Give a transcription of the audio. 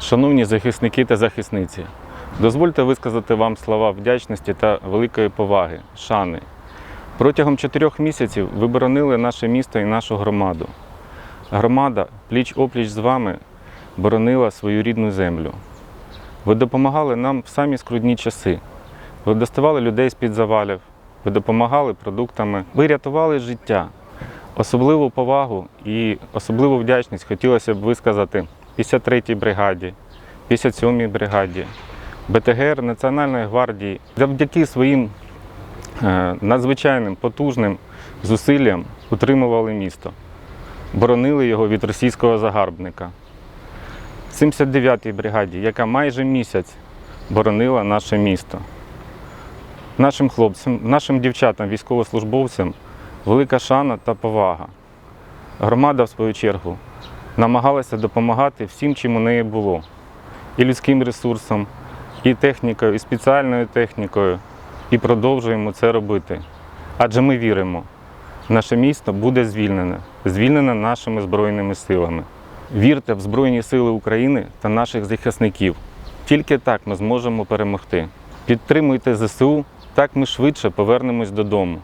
Шановні захисники та захисниці, дозвольте висказати вам слова вдячності та великої поваги, шани. Протягом чотирьох місяців ви боронили наше місто і нашу громаду. Громада пліч опліч з вами боронила свою рідну землю. Ви допомагали нам в самі скрудні часи. Ви доставали людей з-під завалів, ви допомагали продуктами, ви рятували життя. Особливу повагу і особливу вдячність хотілося б висказати 53-й бригаді, 57-й бригаді, БТГР Національної гвардії. Завдяки своїм е, надзвичайним потужним зусиллям утримували місто, боронили його від російського загарбника. 79-й бригаді, яка майже місяць боронила наше місто. Нашим хлопцям, нашим дівчатам, військовослужбовцям велика шана та повага. Громада, в свою чергу, намагалася допомагати всім, чим у неї було. І людським ресурсом, і технікою, і спеціальною технікою. І продовжуємо це робити. Адже ми віримо, наше місто буде звільнене, звільнене нашими Збройними силами. Вірте в Збройні Сили України та наших захисників. Тільки так ми зможемо перемогти. Підтримуйте ЗСУ, так ми швидше повернемось додому.